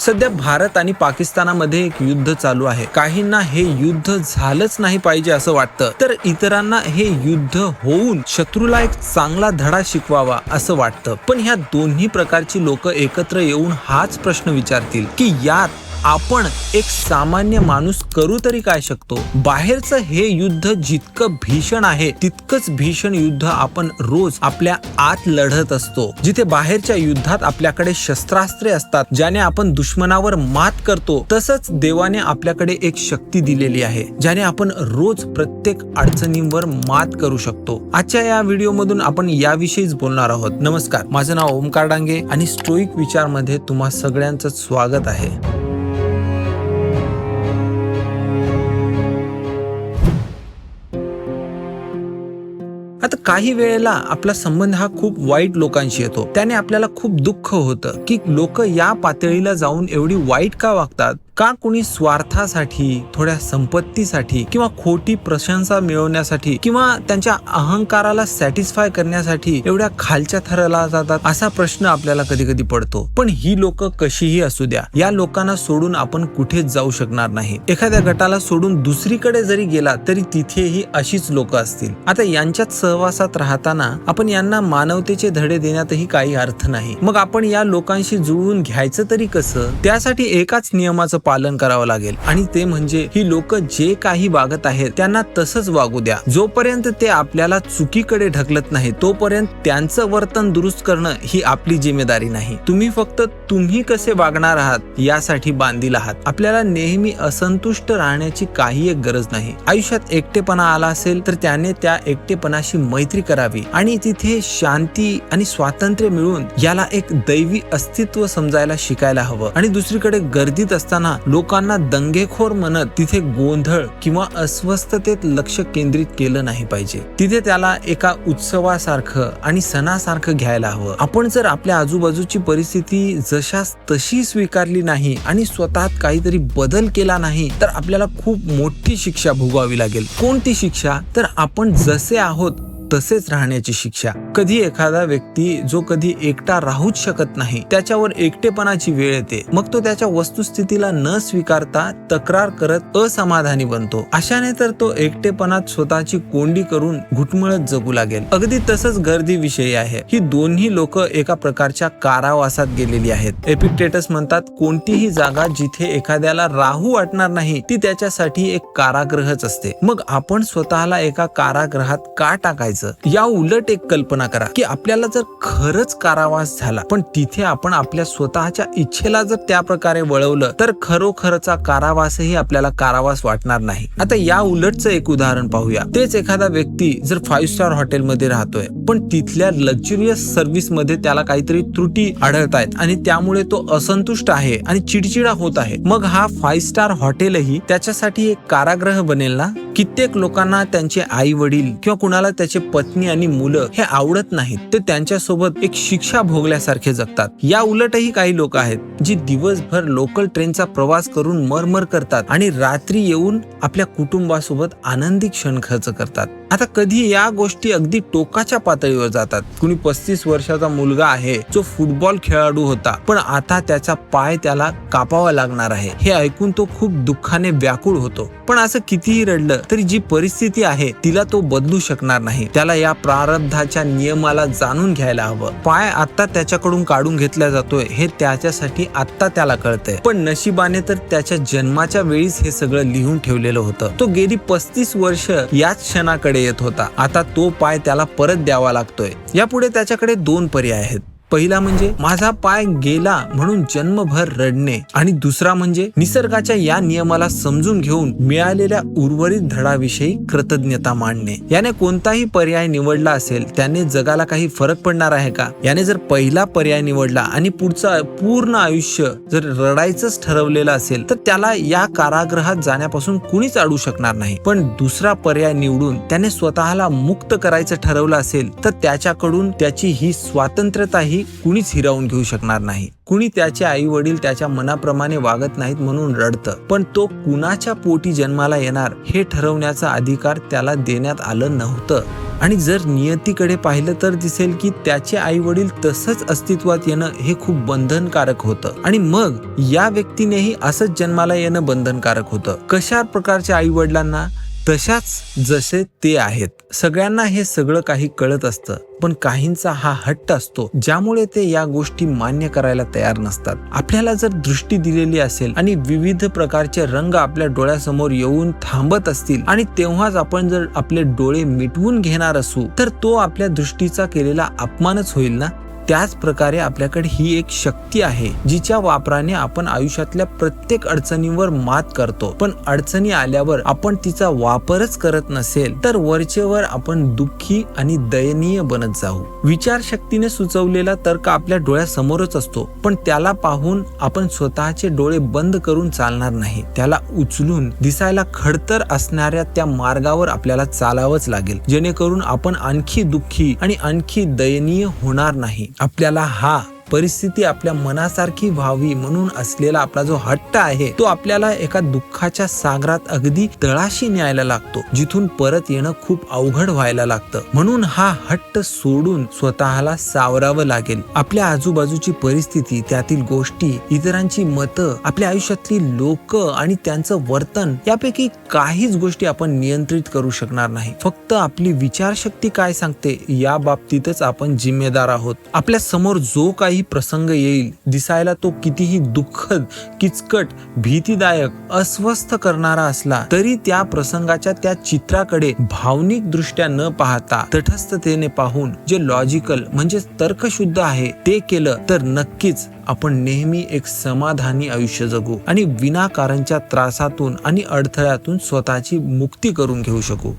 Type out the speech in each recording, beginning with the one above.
सध्या भारत आणि पाकिस्तानामध्ये एक युद्ध चालू आहे. काहींना हे युद्ध झालंच नाही पाहिजे असं वाटतं. तर इतरांना हे युद्ध होऊन शत्रूला एक चांगला धडा शिकवावा असं वाटतं. पण ह्या दोन्ही प्रकारची लोक एकत्र येऊन हाच प्रश्न विचारतील की यात आपण एक सामान्य माणूस करू तरी काय शकतो? बाहेरचं हे युद्ध जितकं भीषण आहे तितकंच भीषण युद्ध आपण रोज आपल्या आत लढत असतो. जिथे बाहेरच्या युद्धात आपल्याकडे शस्त्रास्त्रे असतात ज्याने आपण दुश्मनावर मात करतो तसंच देवाने आपल्याकडे एक शक्ती दिलेली आहे ज्याने आपण रोज प्रत्येक अडचणींवर मात करू शकतो. आजच्या या व्हिडिओ मधून आपण याविषयीच बोलणार आहोत. नमस्कार माझं नाव ओमकार डांगे आणि स्टोईक विचारमध्ये तुम्हा सगळ्यांचं स्वागत आहे. आता काही वेळेला आपला संबंध हा खूप वाईट लोकांशी येतो. त्याने आपल्याला खूप दुःख होतं की लोक या पातळीला जाऊन एवढी वाईट का वागतात? का कुणी स्वार्थासाठी थोड्या संपत्तीसाठी किंवा खोटी प्रशंसा मिळवण्यासाठी किंवा त्यांच्या अहंकाराला सॅटिस्फाय करण्यासाठी एवढ्या खालच्या थराला जातात असा प्रश्न आपल्याला कधी कधी पडतो. पण ही लोक कशीही असू द्या या लोकांना सोडून आपण कुठेच जाऊ शकणार नाही. एखाद्या गटाला सोडून दुसरीकडे जरी गेला तरी तिथेही अशीच लोक असतील. आता यांच्यात सहवासात राहताना आपण यांना मानवतेचे धडे देण्यातही काही अर्थ नाही. मग आपण या लोकांशी जुळवून घ्यायचं तरी कसं? त्यासाठी एकाच नियमाचं पालन करावं लागेल. आणि ते म्हणजे ही लोक जे काही वागत आहेत त्यांना तसंच वागू द्या. जोपर्यंत ते आपल्याला चुकीकडे ढकलत नाही तोपर्यंत त्यांचं वर्तन दुरुस्त करणं ही आपली जिम्मेदारी नाही. तुम्ही फक्त तुम्ही कसे वागणार आहात यासाठी बांधील आहात. आपल्याला नेहमी असंतुष्ट राहण्याची काही एक गरज नाही. आयुष्यात एकटेपणा आला असेल तर त्याने त्या एकटेपणाशी मैत्री करावी. आणि तिथे शांती आणि स्वातंत्र्य मिळून याला एक दैवी अस्तित्व समजायला शिकायला हवं. आणि दुसरीकडे गर्दीत असताना लोकांना दंगेखोर म्हणत तिथे गोंधळ किंवा अस्वस्थतेत लक्ष केंद्रित केलं नाही पाहिजे. तिथे त्याला एका उत्सवासारखं आणि सणासारखं घ्यायला हवं. आपण जर आपल्या आजूबाजूची परिस्थिती जशास तशी स्वीकारली नाही आणि स्वतःत काहीतरी बदल केला नाही तर आपल्याला खूप मोठी शिक्षा भोगावी लागेल. कोणती शिक्षा? तर आपण जसे आहोत तसेच राहण्याची शिक्षा. कधी एखादा व्यक्ती जो कधी एकटा राहूच शकत नाही त्याच्यावर एकटेपणाची वेळ येते. मग तो त्याच्या वस्तुस्थितीला न स्वीकारता तक्रार करत असमाधानी बनतो. अशाने तर तो एकटेपणात स्वतःची कोंडी करून घुटमळत जगू लागेल. अगदी तसंच गर्दी विषयी आहे. ही दोन्ही लोक एका प्रकारच्या कारावासात गेलेली आहेत. एपिक्टेटस म्हणतात कोणतीही जागा जिथे एखाद्याला राहू वाटणार नाही ती त्याच्यासाठी एक कारागृहच असते. मग आपण स्वतःला एका कारागृहात का टाकायचं? या उलट एक कल्पना करा की आपल्याला जर खरंच कारावास झाला पण तिथे आपण आपल्या स्वतःच्या इच्छेला जर त्या प्रकारे वळवलं तर खरोखरचा कारावासही आपल्याला कारावास वाटणार नाही. आता या उलटचं एक उदाहरण पाहूया. तेच एखादा व्यक्ती जर फाईव्ह स्टार हॉटेलमध्ये राहतोय पण तिथल्या लक्झुरियस सर्व्हिसमध्ये त्याला काहीतरी त्रुटी आढळत आहेत आणि त्यामुळे तो असंतुष्ट आहे आणि चिडचिडा होत आहे. मग हा फाईव्ह स्टार हॉटेलही त्याच्यासाठी एक कारागृह बनेल ना? कित्येक लोकांना त्यांचे आई वडील किंवा कुणाला त्याचे पत्नी आणि मुलं हे आवडत नाहीत ते त्यांच्यासोबत एक शिक्षा भोगल्यासारखे जगतात. या उलटही काही लोक आहेत जी दिवसभर लोकल ट्रेनचा प्रवास करून मरमर करतात आणि रात्री येऊन आपल्या कुटुंबासोबत आनंदी क्षण खर्च करतात. आता कधी या गोष्टी अगदी टोकाच्या पातळीवर जातात. कुणी पस्तीस वर्षाचा मुलगा आहे जो फुटबॉल खेळाडू होता पण आता त्याचा पाय त्याला कापावा लागणार आहे. हे ऐकून तो खूप दुःखाने व्याकुळ होतो. पण असं कितीही रडलं तरी जी परिस्थिती आहे तिला तो बदलू शकणार नाही. त्याला या प्रारब्धाच्या नियमाला जाणून घ्यायला हवं. पाय आता त्याच्याकडून काढून घेतला जातोय हे त्याच्यासाठी आता त्याला कळतंय. पण नशिबाने तर त्याच्या जन्माच्या वेळीच हे सगळं लिहून ठेवलेलं होतं. तो गेली पस्तीस वर्ष याच क्षणाकडे येत होता. आता तो पाय त्याला परत द्यावा लागतोय. यापुढे त्याच्याकडे दोन पर्याय आहेत. पहिला म्हणजे माझा पाय गेला म्हणून जन्मभर रडणे आणि दुसरा म्हणजे निसर्गाच्या या नियमाला समजून घेऊन मिळालेल्या उर्वरित धडाविषयी कृतज्ञता मांडणे. याने कोणताही पर्याय निवडला असेल त्याने जगाला काही फरक पडणार आहे का? याने जर पहिला पर्याय निवडला आणि पुढचं पूर्ण आयुष्य जर रडायचंच ठरवलेलं असेल तर त्याला या कारागृहात जाण्यापासून कुणीच अडू शकणार नाही. पण दुसरा पर्याय निवडून त्याने स्वतःला मुक्त करायचं ठरवलं असेल तर त्याच्याकडून त्याची ही स्वातंत्र्यता ही मुलालाही कुणीच हिरावून घेऊ शकणार नाही. कुणी त्याचे आई वडील त्याच्या मनाप्रमाणे वागत नाहीत म्हणून रडतं. पण तो कुणाच्या पोटी जन्माला येणार हे ठरवण्याचा अधिकार त्याला देण्यात आलं नव्हतं. आणि जर नियतीकडे पाहिलं तर दिसेल की त्याचे आई वडील तसंच अस्तित्वात येणं हे खूप बंधनकारक होतं. आणि मग या व्यक्तीनेही असंच जन्माला येणं बंधनकारक होतं. कशा प्रकारच्या आई वडिलांना तशाच जसे ते आहेत सगळ्यांना हे सगळं काही कळत असतं पण काहींचा हा हट्ट असतो ज्यामुळे ते या गोष्टी मान्य करायला तयार नसतात. आपल्याला जर दृष्टी दिलेली असेल आणि विविध प्रकारचे रंग आपल्या डोळ्यासमोर येऊन थांबत असतील आणि तेव्हाच आपण जर आपले डोळे मिटवून घेणार असू तर तो आपल्या दृष्टीचा केलेला अपमानच होईल ना? त्याच प्रकारे आपल्याकडे ही एक शक्ती आहे जिच्या वापराने आपण आयुष्यातल्या प्रत्येक अडचणीवर मात करतो. पण अडचणी आल्यावर आपण तिचा वापरच करत नसेल तर वरचेवर आपण दुःखी आणि दयनीय बनत जाऊ. विचारशक्तीने सुचवलेला तर्क आपल्या डोळ्यासमोरच असतो पण त्याला पाहून आपण स्वतःचे डोळे बंद करून चालणार नाही. त्याला उचलून दिसायला खडतर असणाऱ्या त्या मार्गावर आपल्याला चालावंच लागेल जेणेकरून आपण आणखी दुःखी आणि आणखी दयनीय होणार नाही. आपल्याला हा परिस्थिती आपल्या मनासारखी व्हावी म्हणून असलेला आपला जो हट्ट आहे तो आपल्याला एका दुःखाच्या सागरात अगदी तळाशी न्यायला लागतो जिथून परत येणं खूप अवघड व्हायला लागतं. म्हणून हा हट्ट सोडून स्वतःला सावरावं लागेल. आपल्या आजूबाजूची परिस्थिती त्यातील गोष्टी इतरांची मतं आपल्या आयुष्यातली लोक आणि त्यांचं वर्तन यापैकी काहीच गोष्टी आपण नियंत्रित करू शकणार नाही. फक्त आपली विचारशक्ती काय सांगते या बाबतीतच आपण जिम्मेदार आहोत. आपल्यासमोर जो काही प्रसंग येईल दिसायला तो कितीही दुःखद किचकट भीतीदायक अस्वस्थ करणारा असला तरी त्या प्रसंगाच्या त्या चित्राकडे भावनिक दृष्ट्या न पाहता तटस्थतेने पाहून जे लॉजिकल म्हणजे तर्कशुद्ध आहे ते केलं तर नक्कीच आपण नेहमी एक समाधानी आयुष्य जगू आणि विनाकारणच्या त्रासातून आणि अडथळ्यातून स्वतःची मुक्ती करून घेऊ शकू.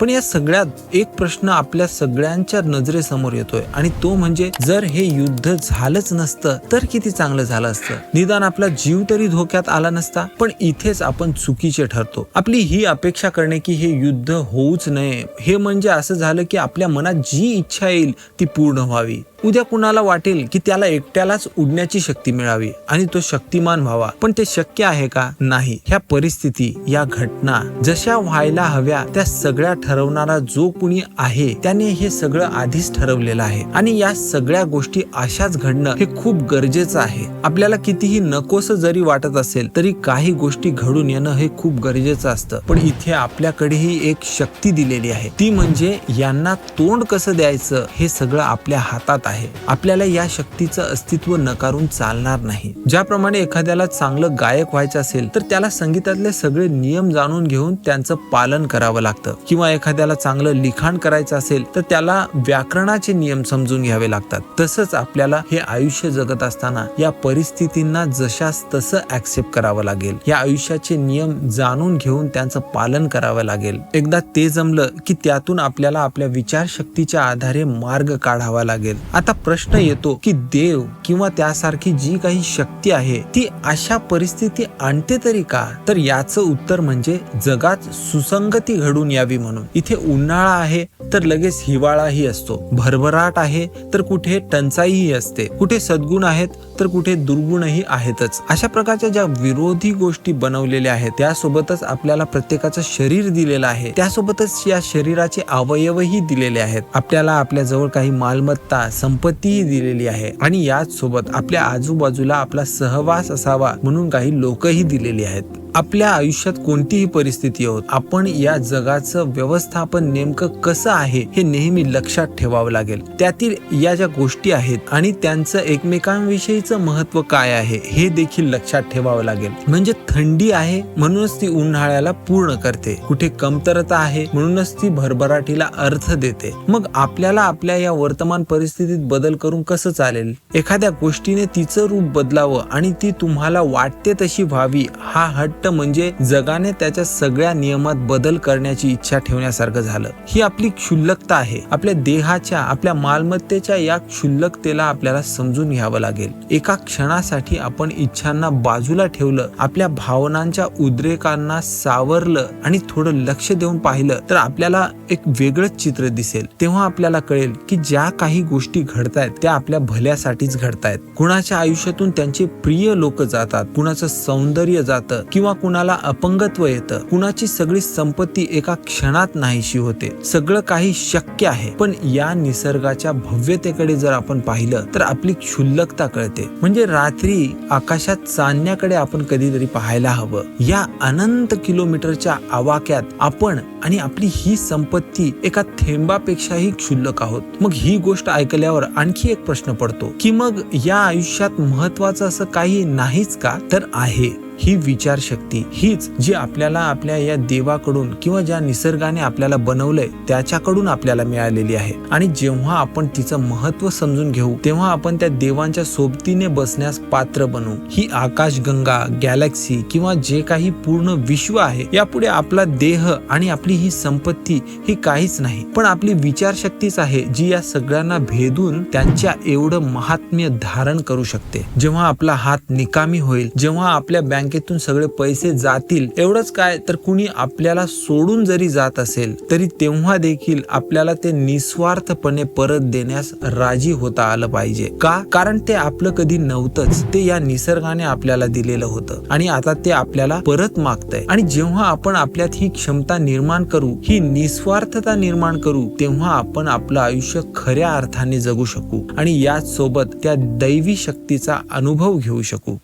पण या सगळ्यात एक प्रश्न आपल्या सगळ्यांच्या नजरेसमोर येतोय. आणि तो म्हणजे जर हे युद्ध झालंच नसतं तर किती चांगलं झालं असतं? निदान आपला जीव तरी धोक्यात आला नसता पण इथेच आपण चुकीचे ठरतो. आपली ही अपेक्षा करणे की हे युद्ध होऊच नये हे म्हणजे असं झालं की आपल्या मनात जी इच्छा येईल ती पूर्ण व्हावी. उद्या कुणाला वाटेल की त्याला एकट्यालाच उडण्याची शक्ती मिळावी आणि तो शक्तिमान व्हावा. पण ते शक्य आहे का? नाही. ह्या परिस्थिती या घटना जशा व्हायला हव्या त्या सगळ्या ठरवणारा जो कुणी आहे त्याने हे सगळं आधीच ठरवलेलं आहे. आणि या सगळ्या गोष्टी अशाच घडणं हे खूप गरजेचं आहे. आपल्याला कितीही नकोस जरी वाटत असेल तरी काही गोष्टी घडून येणं हे खूप गरजेचं असतं. पण इथे आपल्याकडेही एक शक्ती दिलेली आहे. ती म्हणजे यांना तोंड कसं द्यायचं हे सगळं आपल्या हातात आहे. आपल्याला या शक्तीचं अस्तित्व नकारून चालणार नाही. ज्याप्रमाणे एखाद्याला चांगलं गायक व्हायचं असेल तर त्याला संगीतातले सगळे नियम जाणून घेऊन त्यांचं पालन करावं लागतं. किंवा एखाद्याला चांगलं लिखाण करायचं असेल तर त्याला व्याकरणाचे नियम समजून घ्यावे लागतात. तसंच आपल्याला हे आयुष्य जगत असताना या परिस्थितींना जशास तसं ऍक्सेप्ट करावं लागेल. या आयुष्याचे नियम जाणून घेऊन त्यांचं पालन करावं लागेल. एकदा ते जमलं की त्यातून आपल्याला आपल्या विचारशक्तीच्या आधारे मार्ग काढावा लागेल. आता प्रश्न येतो की देव किंवा त्यासारखी जी काही शक्ती आहे ती अशा परिस्थिती आणते तरी का? तर याचं उत्तर म्हणजे जगात सुसंगती घडून यावी म्हणून. इथे उन्हाळा आहे तर लगेच हिवाळाही असतो. भरभराट आहे तर कुठे टंचाईही असते. कुठे सद्गुण आहेत तर कुठे दुर्गुणही आहेतच. अशा प्रकारच्या ज्या विरोधी गोष्टी बनवलेल्या आहेत त्यासोबतच आपल्याला प्रत्येकाचं शरीर दिलेलं आहे. त्यासोबतच या शरीराचे अवयवही दिलेले आहेत. आपल्याला आपल्या जवळ काही मालमत्ता संपत्तीही दिलेली आहे. आणि याच सोबत आपल्या आजूबाजूला आपला सहवास असावा म्हणून काही लोकही दिलेली आहेत. आपल्या आयुष्यात कोणतीही परिस्थिती होत आपण या जगाचं व्यवस्थापन नेमकं कसं आहे हे नेहमी लक्षात ठेवावं लागेल. त्यातील या ज्या गोष्टी आहेत आणि त्यांचं एकमेकांविषयीचं महत्त्व काय आहे हे देखील लक्षात ठेवावं लागेल. म्हणजे थंडी आहे म्हणूनच ती उन्हाळ्याला पूर्ण करते. कुठे कमतरता आहे म्हणूनच ती भरभराटीला अर्थ देते. मग आपल्याला आपल्या या वर्तमान परिस्थितीत बदल करून कसं चालेल? एखाद्या गोष्टीने तिचं रूप बदलावं आणि ती तुम्हाला वाटते तशी व्हावी हा हट्ट गोष्ट म्हणजे जगाने त्याच्या सगळ्या नियमात बदल करण्याची इच्छा ठेवण्यासारखं झालं. ही आपली क्षुल्लकता आहे. आपल्या देहाच्या आपल्या मालमत्तेच्या या क्षुल्लकतेला आपल्याला समजून घ्यावं लागेल. एका क्षणासाठी आपण इच्छांना बाजूला ठेवलं आपल्या भावनांच्या उद्रेकांना सावरलं आणि थोडं लक्ष देऊन पाहिलं तर आपल्याला एक वेगळंच चित्र दिसेल. तेव्हा आपल्याला कळेल की ज्या काही गोष्टी घडतायत त्या आपल्या भल्यासाठीच घडतायत. कुणाच्या आयुष्यातून त्यांचे प्रिय लोक जातात कुणाचं सौंदर्य जातं किंवा कुणाला अपंगत्व येतं कुणाची सगळी संपत्ती एका क्षणात नाहीशी होते. सगळं काही शक्य आहे पण या निसर्गाच्या भव्यतेकडे जर आपण पाहिलं तर आपली क्षुल्लकता कळते. म्हणजे रात्री आकाशात चांदण्याकडे आपण कधीतरी पाहायला हवं. या अनंत किलोमीटरच्या आवाक्यात आपण आणि आपली ही संपत्ती एका थेंबापेक्षाही क्षुल्लक आहोत. मग ही गोष्ट ऐकल्यावर आणखी एक प्रश्न पडतो की मग या आयुष्यात महत्वाचं असं काही नाहीच का? तर आहे. ही विचारशक्ती हीच जी आपल्याला आपल्या या देवाकडून किंवा ज्या निसर्गाने आपल्याला बनवलंय त्याच्याकडून आपल्याला मिळालेली आहे. आणि जेव्हा आपण तिचं महत्त्व समजून घेऊ तेव्हा आपण त्या देवांच्या सोबतीने बसण्यास पात्र बनू. ही आकाशगंगा गॅलेक्सी किंवा जे काही पूर्ण विश्व आहे यापुढे आपला देह आणि आपली ही संपत्ती ही काहीच नाही. पण आपली विचारशक्तीच आहे जी या सगळ्यांना भेदून त्यांच्या एवढं महात्म्य धारण करू शकते. जेव्हा आपला हात निकामी होईल जेव्हा आपल्या बँक बँकेतून सगळे पैसे जातील. एवढंच काय तर कुणी आपल्याला सोडून जरी जात असेल तरी तेव्हा देखील आपल्याला ते निस्वार्थपणे परत देण्यास राजी होता आलं पाहिजे. का? कारण ते आपलं कधी नव्हतंच. ते या निसर्गाने आपल्याला दिलेलं होतं. आणि आता ते आपल्याला परत मागतंय. आणि जेव्हा आपण आपल्यात ही क्षमता निर्माण करू ही निस्वार्थता निर्माण करू तेव्हा आपण आपलं आयुष्य खऱ्या अर्थाने जगू शकू. आणि याच सोबत त्या दैवी शक्तीचा अनुभव घेऊ शकू.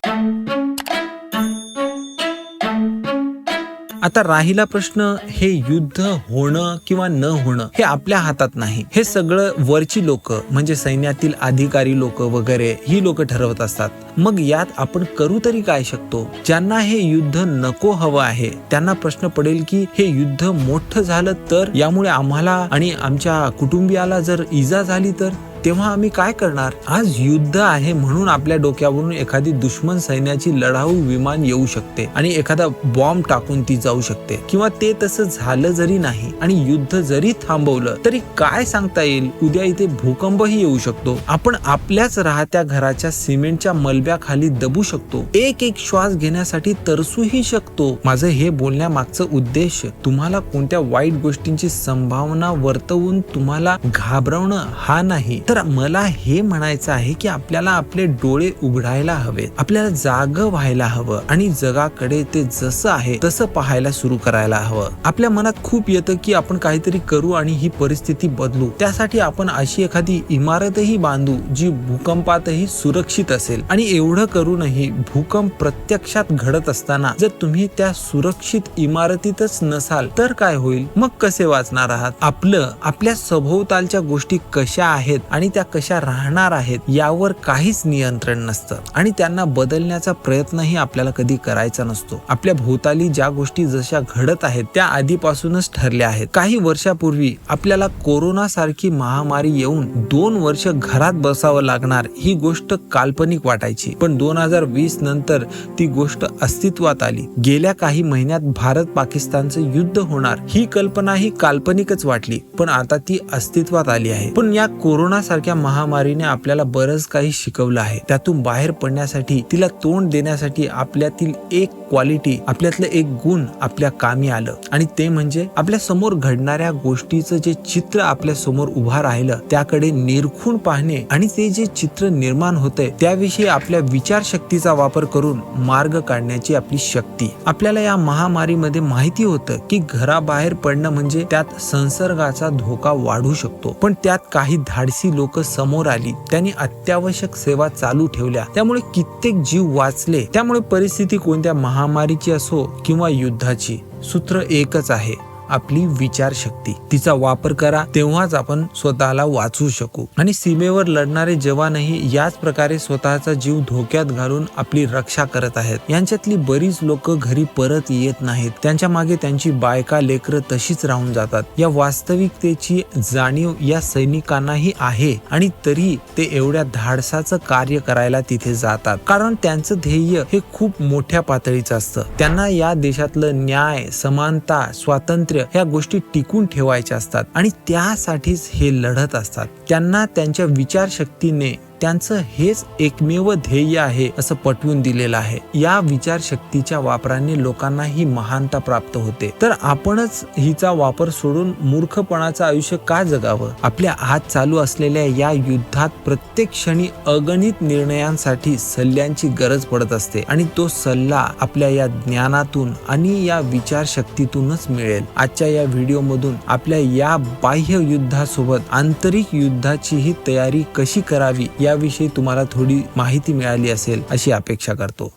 आता राहिला प्रश्न हे युद्ध होणं किंवा न होणं हे आपल्या हातात नाही. हे सगळं वरची लोक म्हणजे सैन्यातील अधिकारी लोक वगैरे ही लोक ठरवत असतात. मग यात आपण करू तरी काय शकतो? ज्यांना हे युद्ध नको हवं आहे त्यांना प्रश्न पडेल की हे युद्ध मोठं झालं तर? यामुळे आम्हाला आणि आमच्या कुटुंबियाला जर इजा झाली तर? तेव्हा आम्ही काय करणार? आज युद्ध आहे म्हणून आपल्या डोक्यावरून एखादी दुश्मन सैन्याची लढाऊ विमान येऊ शकते आणि एखादा बॉम्ब टाकून ती जाऊ शकते. किंवा ते तसं झालं जरी नाही आणि युद्ध जरी थांबवलं तरी काय सांगता येईल? उद्या इथे भूकंपही येऊ शकतो. आपण आपल्याच राहत्या घराच्या सिमेंटच्या मलब्याखाली दबू शकतो. एक एक श्वास घेण्यासाठी तरसूही शकतो. माझं हे बोलण्यामागचं उद्देश तुम्हाला कोणत्या वाईट गोष्टींची संभावना वर्तवून तुम्हाला घाबरवणं हा नाही. तर मला हे म्हणायचं आहे की आपल्याला आपले डोळे उघडायला हवे आपल्याला जाग व्हायला हवं आणि जगाकडे ते जसं आहे तसं पाहायला सुरू करायला हवं. आपल्या मनात खूप येतं की आपण काहीतरी करू आणि ही परिस्थिती बदलू. त्यासाठी आपण अशी एखादी इमारतही बांधू जी भूकंपातही सुरक्षित असेल. आणि एवढं करूनही भूकंप प्रत्यक्षात घडत असताना जर तुम्ही त्या सुरक्षित इमारतीतच नसाल तर काय होईल? मग कसे वाचणार आहात? आपलं आपल्या सभोवतालच्या गोष्टी कशा आहेत? आणि आणि त्या कशा राहणार आहेत यावर काहीच नियंत्रण नसतं. आणि त्यांना बदलण्याचा प्रयत्नही आपल्याला कधी करायचा नसतो. आपल्या भोवताली ज्या गोष्टी जशा घडत आहेत त्या आधीपासूनच ठरल्या आहेत. काही वर्षापूर्वी आपल्याला कोरोना सारखी महामारी येऊन दोन वर्ष घरात बसावं लागणार ही गोष्ट काल्पनिक वाटायची. पण दोन हजार वीस नंतर ती गोष्ट अस्तित्वात आली. गेल्या काही महिन्यात भारत पाकिस्तानचं युद्ध होणार ही कल्पना ही काल्पनिकच वाटली. पण आता ती अस्तित्वात आली आहे. पण या कोरोना कोरोनासारख्या महामारीने आपल्याला बरंच काही शिकवलं आहे. त्यातून बाहेर पडण्यासाठी तिला तोंड देण्यासाठी आपल्यातील एक क्वालिटी आपल्यातलं एक गुण आपल्या कामी आलं. आणि ते म्हणजे आपल्यासमोर घडणाऱ्या गोष्टीचं जे चित्र आपल्यासमोर उभा राहिलं त्याकडे निरखून पाहणे आणि ते जे चित्र निर्माण होतंय त्याविषयी आपल्या विचारशक्तीचा वापर करून मार्ग काढण्याची आपली शक्ती. आपल्याला या महामारीमध्ये माहिती होतं की घराबाहेर पडणं म्हणजे त्यात संसर्गाचा धोका वाढू शकतो. पण त्यात काही धाडसी लोक लोक समोर आली त्यांनी अत्यावश्यक सेवा चालू ठेवल्या. त्यामुळे कित्येक जीव वाचले. त्यामुळे परिस्थिती कोणत्या महामारीची असो किंवा युद्धाची सूत्र एकच आहे. आपली विचारशक्ती. तिचा वापर करा तेव्हाच आपण स्वतःला वाचू शकू. आणि सीमेवर लढणारे जवानही याच प्रकारे स्वतःचा जीव धोक्यात घालून आपली रक्षा करत आहेत. यांच्यातली बरीच लोक घरी परत येत नाहीत. त्यांच्या मागे त्यांची बायका लेकरं तशीच राहून जातात. या वास्तविकतेची जाणीव या सैनिकांनाही आहे आणि तरी ते एवढ्या धाडसाचं कार्य करायला तिथे जातात. कारण त्यांचं ध्येय हे खूप मोठ्या पातळीचं असतं. त्यांना या देशातलं न्याय समानता स्वातंत्र्य ह्या गोष्टी टिकून ठेवायच्या असतात आणि त्यासाठीच हे लढत असतात. त्यांना त्यांच्या विचारशक्तीने त्यांचं हेच एकमेव ध्येय आहे असं पटवून दिलेलं आहे. या विचारशक्तीच्या वापराने लोकांना ही महानता प्राप्त होते. तर आपणच हिचा वापर सोडून मूर्खपणाचं आयुष्य का जगावं? आपल्या हात चालू असलेल्या या युद्धात प्रत्येक क्षणी अगणित निर्णयांसाठी सल्ल्यांची गरज पडत असते आणि तो सल्ला आपल्या या ज्ञानातून आणि या विचारशक्तीतूनच मिळेल. आजच्या या व्हिडिओमधून आपल्या या बाह्य युद्धासोबत आंतरिक युद्धाचीही तयारी कशी करावी या याविषयी तुम्हाला थोडी माहिती मिळाली असेल अशी अपेक्षा करतो.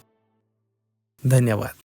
धन्यवाद.